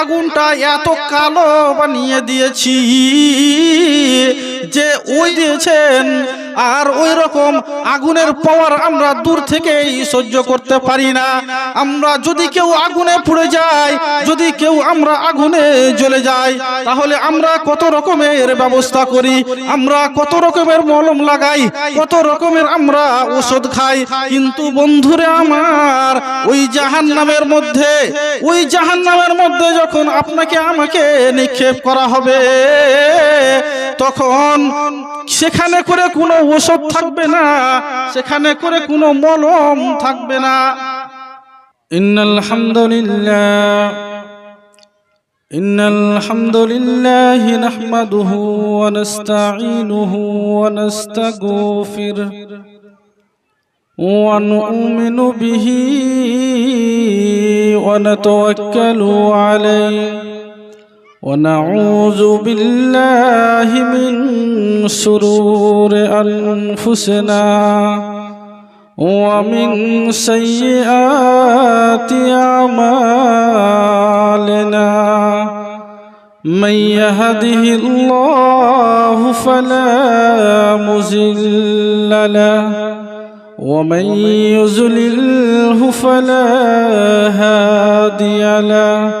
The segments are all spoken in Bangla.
আগুনটা এত কালো বানিয়ে দিয়েছি। যে ওই দিয়েছেন আর ওই রকম আগুনের পাওয়ার আমরা দূর থেকেই সহ্য করতে পারি না। আমরা যদি কেউ আগুনে পুড়ে যায়, যদি কেউ আমরা আগুনে জ্বলে যাই তাহলে আমরা কত রকমের ব্যবস্থা করি। আমরা কত রকমের মলম লাগাই, কত রকমের আমরা ওষুধ খাই। কিন্তু বন্ধুরে আমার, ওই জাহান নামের মধ্যে, ওই জাহান নামের মধ্যে যখন আপনাকে আমাকে নিক্ষেপ করা হবে তখন সেখানে করে কোনো ওষুধ থাকবে না সেখানে করে কোনো মলম থাকবে না إن الحمد لله إن الحمد لله نحمده ونستعينه ونستغفره ونؤمن به ونتوكل عليه ونعوذ بالله من شرور أنفسنا ومن سيئات أعمالنا من يهده الله فلا مزل له ومن يزلله فلا هادي له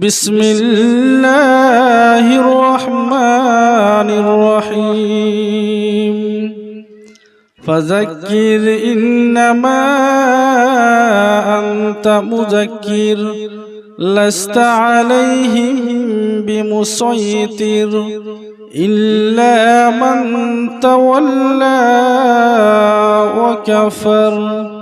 بسم الله الرحمن الرحيم. فذكر إنما أنت مذكر لست عليهم بمسيطر إلا من تولى وكفر.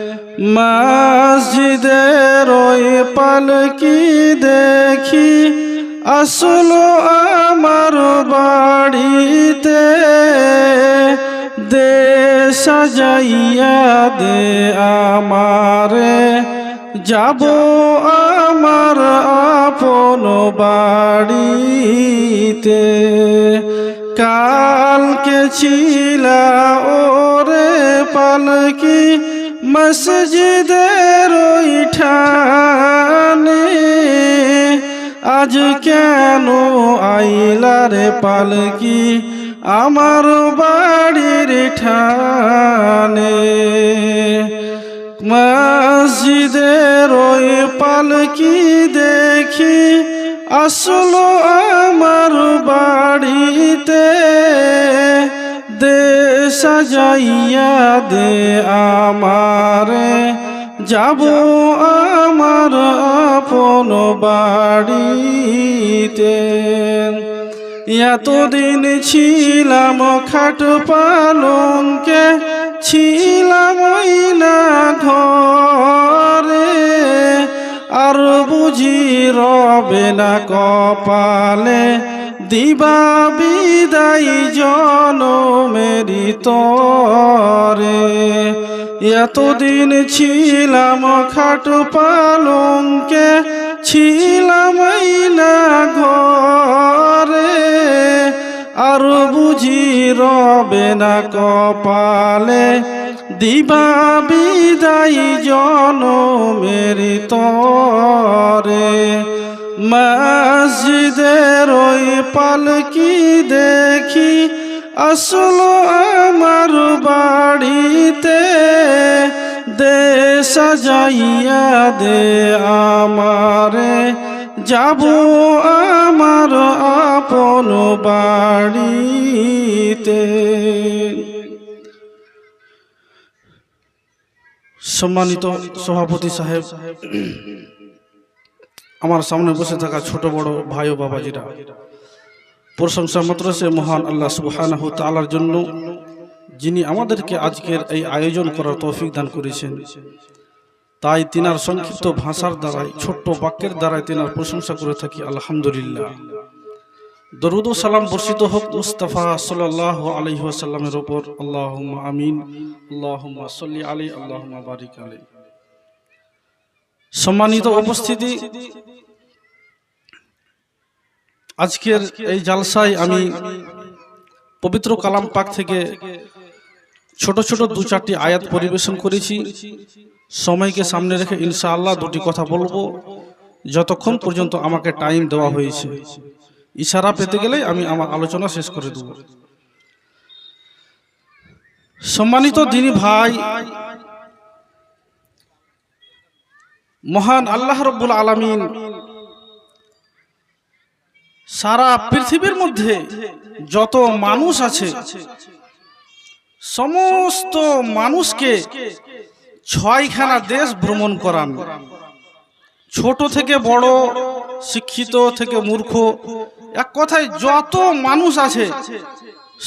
মসজিদের ওই পালকি দেখি, আসলো আমার বাড়িতে। দে সাজাইয়া দে আমারে, যাব আমার আপন বাড়িতে। কালকে ছিলা ওরে পালকি মসজিদের ওইঠানে আজ কেন আইলার পালকি আমার বাড়ির ঠানে? মসজিদের ওই পালকি দেখি আসলো সাজাইয়া দে আমারে, যাব আমার আপন বাড়িতে। এতদিন ছিলাম খাট পালনকে ছিলাম না ঘরে। আর বুঝি রবে না কপালে দিবা বিদায় জনমেরি তরে। এতদিন ছিলাম খাট পালঙ্কে, ছিলাম না ঘরে। আর বুঝি রবে না কপালে, দিবা বিদায় জনমেরি তরে। মসজিদের ওই পালকি দেখি আসলো আমার বাড়িতে দে সাজাইয়া দে আমারে। যাব আমার আপন বাড়িতে। সম্মানিত সভাপতি সাহেব আমার সামনে বসে থাকা ছোট বড় ভাই ও বাবাজিরা। প্রশংসা মাত্র সে মহান আল্লাহ সুবহানাহু তাআলার জন্য, যিনি আমাদেরকে আজকের এই আয়োজন করার তৌফিক দান করেছেন। তাই তিনার সংক্ষিপ্ত ভাষার দ্বারাই, ছোট্ট বাক্যের দ্বারাই তিনার প্রশংসা করে থাকি, আলহামদুলিল্লাহ। দরুদ ও সালাম বর্ষিত হোক মুস্তাফা সাল্লাহ আলহি ওয়াসাল্লামের ওপর। আল্লাহ আমিন আল্লাহ সাল্লি আলী আল্লাহ বারিক আলী সম্মানিত উপস্থিতি। আজকের এই জালসায় আমি পবিত্র কালাম পাক থেকে ছোট ছোট দু চারটি আয়াত পরিবেশন করেছি। সময়কে সামনে রেখে ইনশাআল্লাহ দুটি কথা বলব। যতক্ষণ পর্যন্ত আমাকে টাইম দেওয়া হয়েছে। ইশারা পেতে গেলে আমি আমার আলোচনা শেষ করে দেব। সম্মানিত দিনী ভাই মহান আল্লাহ রব্বুল আলমিন সারা পৃথিবীর মধ্যে যত মানুষ আছে, সমস্ত মানুষকে ছয়খানা দেশ ভ্রমণ করান। ছোট থেকে বড়, শিক্ষিত থেকে মূর্খ, এক কথায় যত মানুষ আছে,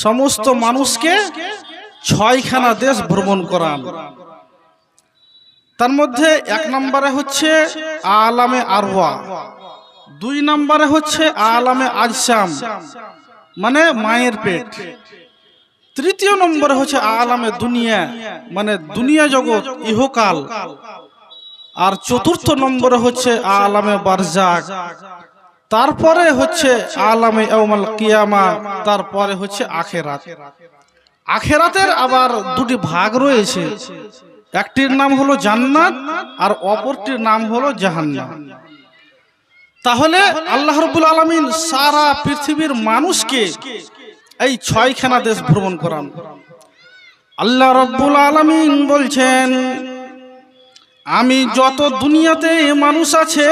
সমস্ত মানুষকে ছয়খানা দেশ ভ্রমণ করান। তার মধ্যে এক নম্বরে হচ্ছে আলামে আরওয়া। দুই নম্বরে হচ্ছে আলামে আজসাম মানে মায়ের পেট। তৃতীয় নম্বরে হচ্ছে আলামে দুনিয়া মানে দুনিয়া জগৎ ইহকাল। আর চতুর্থ নম্বরে হচ্ছে আলামে বারজাক। তারপরে হচ্ছে আলামে ইয়াউমাল কিয়ামা, তারপরে হচ্ছে আখেরাত। আখেরাতের আবার দুটি ভাগ রয়েছে। একটির নাম হলো জান্নাত আর অপরটির নাম হলো জাহান্নাম। তাহলে আল্লাহ রবুল আলমিন সারা পৃথিবীর মানুষকে এই ছয়খানা দেশ ভ্রমণ করান। আল্লাহ রব্বুল আলমিন বলছেন, আমি যত দুনিয়াতে মানুষ আছে,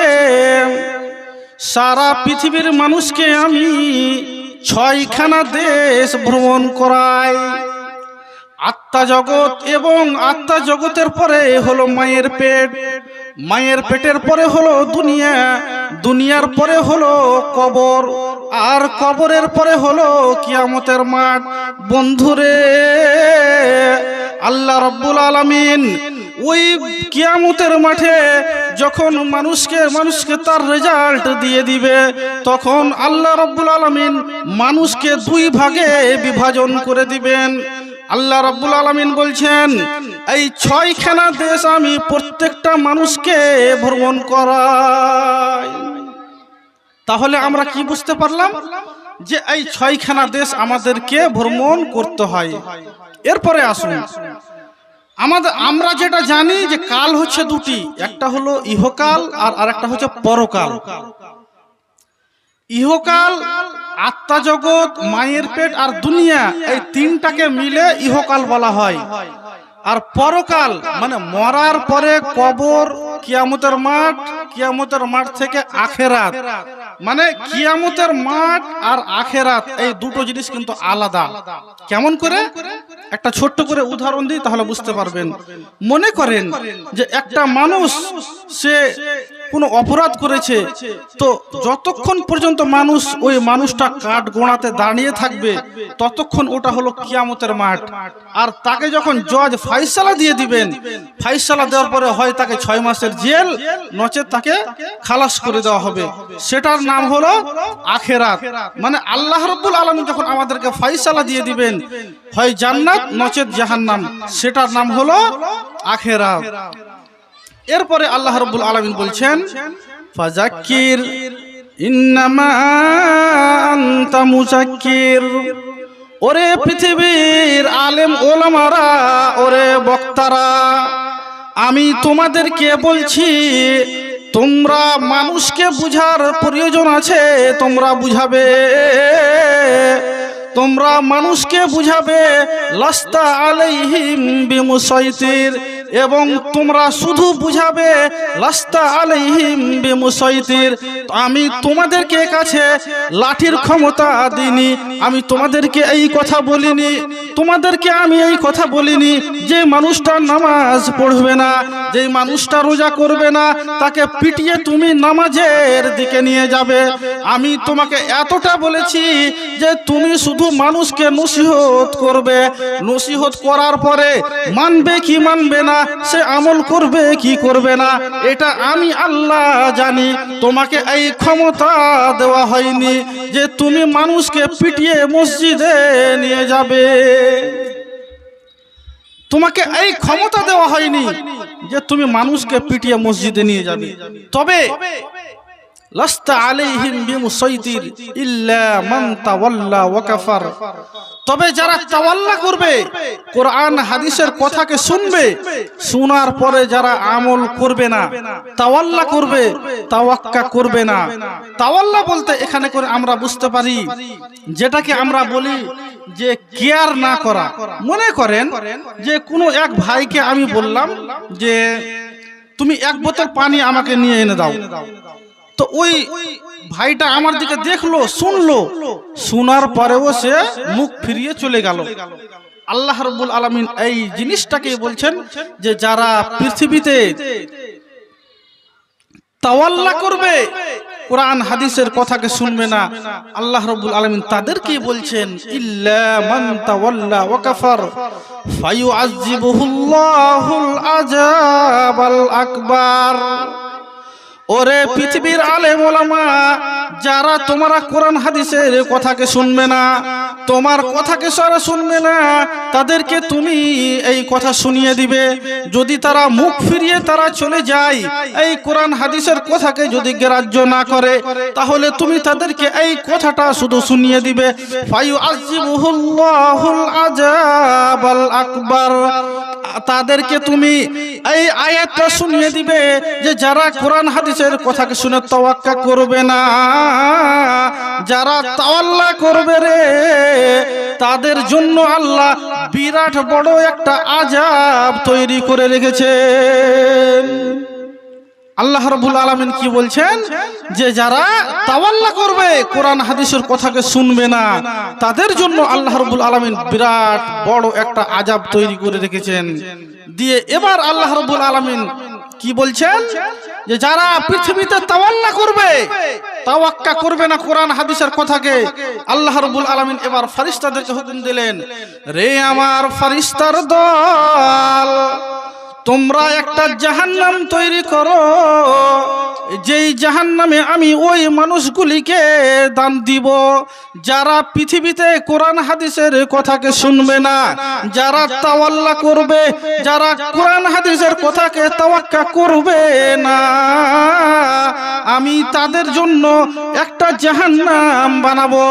সারা পৃথিবীর মানুষকে আমি ছয়খানা দেশ ভ্রমণ করাই। আত্মা জগৎ এবং আত্মা জগতের পরে হলো মায়ের পেট। মায়ের পেটের পরে হলো দুনিয়া, দুনিয়ার পরে হলো কবর, আর কবরের পরে হলো কিয়ামতের মাঠ। বন্ধুরে, আল্লাহ রব্বুল আলামিন ওই কিয়ামতের মাঠে যখন মানুষকে মানুষকে তার রেজাল্ট দিয়ে দিবে, তখন আল্লাহ রব্বুল আলামিন মানুষকে দুই ভাগে বিভাজন করে দিবেন। আল্লাহ রব্বুল আলমিন বলছেন, এই ছয়খানা দেশ আমি প্রত্যেকটা মানুষকে ভ্রমণ করাই। তাহলে আমরা কি বুঝতে পারলাম? যে এই ছয়খানা দেশ আমাদেরকে ভ্রমণ করতে হয়। এরপরে আসুন। আমাদের, আমরা যেটা জানি যে কাল হচ্ছে দুটি, একটা হলো ইহকাল আর আরেকটা হচ্ছে পরকাল। ইহকাল আত্মা জগৎ, মায়ের পেট আর দুনিয়া, এই তিনটাকে মিলে ইহকাল বলা হয়। আর পরকাল মানে মরার পরে কবর, কিয়ামতের মাঠ কিয়ামতের মাঠ থেকে আখেরাত। মানে কিয়ামতের মাঠ আর আখেরাত, এই দুটো জিনিস কিন্তু আলাদা। কেমন করে? একটা ছোট্ট করে উদাহরণ দিই, তাহলে বুঝতে পারবেন। মনে করেন যে একটা মানুষ, সে কোনো অপরাধ করেছে, তো যতক্ষণ পর্যন্ত মানুষ ওই মানুষটা কাঠ গোড়াতে দাঁড়িয়ে থাকবে, ততক্ষণ ওটা হলো কিয়ামতের মাঠ। আর তাকে যখন জজ ফাইসালা দিয়ে দিবেন ফাইসালা দেওয়ার পরে হয় তাকে ছয় মাসের জেল নচে তাকে খালাস করে দেওয়া হবে। সেটার নাম হলো আখেরাত। মানে আল্লাহ রব্বুল আলম যখন আমাদেরকে ফাইসালা দিয়ে দিবেন, হয় জান্নাত, নচেত জাহান্নাম, সেটার নাম হলো আখেরাত। এরপরে আল্লাহ রব্বুল আলমিন বলছেন ফাজাক্কির ইন্নামা আনতা ওরে পৃথিবীর আলেম ওলামারা, ওরে বক্তারা, আমি তোমাদেরকে বলছি, তোমরা মানুষকে বুঝার প্রয়োজন আছে, তোমরা বুঝাবে। তোমরা মানুষকে বুঝাবে, লাস্তা আলাইহিম বিমুসাইতির। এবং তোমরা শুধু বুঝাবে, লাস্তা আলাইহিম বিমুসাইতির। আমি তোমাদেরকে কাছে লাঠির ক্ষমতা দিইনি, আমি তোমাদেরকে এই কথা বলিনি, তোমাদেরকে আমি এই কথা বলিনি, যে মানুষটা নামাজ পড়বে না, যে মানুষটা রোজা করবে না, তাকে পিটিয়ে তুমি নামাজের দিকে নিয়ে যাবে। আমি তোমাকে এতটা বলেছি যে তুমি শুধু মানুষকে নসিহত করবে। নসিহত করার পরে মানবে কি মানবে না সে আমল করবে, কি করবে না, এটা আমি আল্লাহ জানি। তোমাকে এই ক্ষমতা দেওয়া হয়নি যে তুমি মানুষকে পিটিয়ে মসজিদে নিয়ে যাবে। তোমাকে এই ক্ষমতা দেওয়া হয়নি যে তুমি মানুষকে পিটিয়ে মসজিদে নিয়ে যাবে। তবে তবে যারা তাওয়াল্লা করবে, কোরআন হাদিসের কথাকে শুনবে, শোনার পরে যারা আমল করবে না, তাওয়াল্লা করবে, তাওয়াক্কা করবে না। তাওয়াল্লা বলতে এখানে করে আমরা বুঝতে পারি, যেটাকে আমরা বলি যে কেয়ার না করা। মনে করেন যে কোনো এক ভাইকে আমি বললাম যে, তুমি এক বোতল পানি আমাকে নিয়ে এনে দাও। তো ওই ভাইটা আমার দিকে দেখল, শুনলো। শোনার পরেও সে মুখ ফিরিয়ে চলে গেল। আল্লাহ রব্বুল আলমিন এই জিনিসটাকে বলছেন যে যারা পৃথিবীতে তাওয়াল্লা করবে, কোরআন হাদিসের কথাকে শুনবে না, আল্লাহ রব্বুল আলমিন তাদেরকে বলছেন, ইল্লা মান তাওয়াল্লা আকবার। ওরে পৃথিবীর আলেম ওলামা, যারা তোমরা কোরআন হাদিসের কথাকে শুনবে না, তোমার কথাকে সারা শুনবে না, তাদেরকে তুমি এই কথা শুনিয়ে দিবে। যদি তারা মুখ ফিরিয়ে তারা চলে যায়, এই কোরআন হাদিসের কথাকে যদি গ্রাহ্য না করে, তাহলে তুমি তাদেরকে এই কথাটা শুধু শুনিয়ে দিবে। আজাবাল আকবার। তাদেরকে তুমি এই আয়াতটা শুনিয়ে দিবে যে যারা কোরআন হাদিসের কথাকে শুনে তাওয়াক্কা করবে না। যারা তাওয়াল্লা করবে রে, তাদের জন্য আল্লাহ বিরাট বড় একটা আজাব তৈরি করে রেখেছেন। আল্লাহ রবুল আলমিন কি বলছেন? যে যারা তাওয়াল্লা করবে, কোরআন হাদিসের কথাকে শুনবে না, তাদের জন্য আল্লাহ রবুল আলমিন বিরাট বড় একটা আজাব তৈরি করে রেখেছেন। দিয়ে এবার আল্লাহ রবুল আলমিন কি বলছেন? যে যারা পৃথিবীতে তাওয়াল্লা করবে, তাওয়াক্কা করবে না কোরআন, হাদিসের কথাকে, আল্লাহ রাব্বুল আলামিন এবার ফারিস্তাদেরকে হুকুম দিলেন, রে আমার ফারিস্তার দল, তোমরা একটা জাহান্নাম তৈরি করো যেই জাহান্নামে আমি ওই মানুষগুলিকে দান দিব, যারা পৃথিবীতে কোরআন হাদিসের কথাকে শুনবে না, যারা তাওয়াল্লা করবে, যারা কোরআন হাদিসের কথাকে তাওয়াক্কা করবে না। আমি তাদের জন্য একটা জাহান্নাম বানাবো,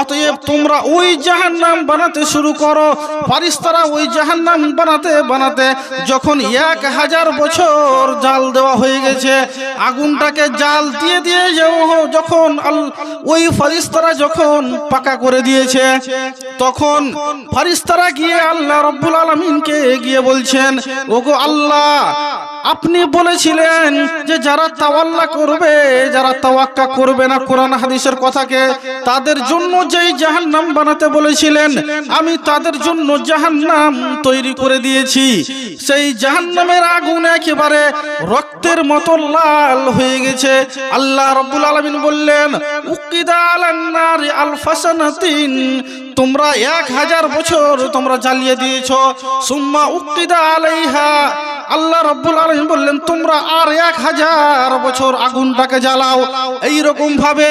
অতএব তোমরা ওই জাহান্নাম বানাতে শুরু করো ফারিস্তারা ওই জাহান্নাম বানাতে বানাতে যখন এক হাজার বছর জাল দেওয়া হয়ে গেছে আগুনটাকে জাল দিয়ে দিয়ে যখন ওই ফারিস্তারা যখন পাকা করে দিয়েছে, তখন ফারিস্তারা গিয়ে আল্লাহ রব্বুল আলমিনকে গিয়ে বলছেন, ওগো আল্লাহ আপনি বলেছিলেন যে যারা তাওয়াল্লা করবে, যারা তাওয়াক্কা করবে না কোরআন হাদিসের কথাকে, তাদের জন্য যেই জাহান্নাম বানাতে বলেছিলেন, আমি তাদের জন্য জাহান্নাম তৈরি করে দিয়েছি। সেই জাহান্নামের আগুন একেবারে রক্তের মতো লাল হয়ে গেছে। আল্লাহ রব্বুল আলামিন বললেন, উকিদা আলান নারি আলফাসানাতিন তোমরা এক হাজার বছর তোমরা জ্বালিয়ে দিয়েছ। সুম্মা উক্তিদা আলাইহা আল্লাহ রব্বুল আলমিন বললেন, তোমরা আর এক হাজার বছর আগুনটাকে জ্বালাও। এই রকম ভাবে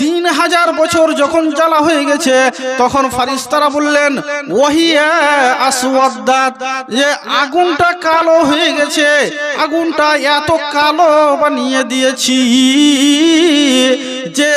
তিন হাজার বছর যখন জ্বালা হয়ে গেছে, তখন ফারিস্তারা বললেন ওহিয়া আসওয়াদ্দাত, যে আগুনটা কালো হয়ে গেছে, আগুনটা এত কালো বানিয়ে দিয়েছি যে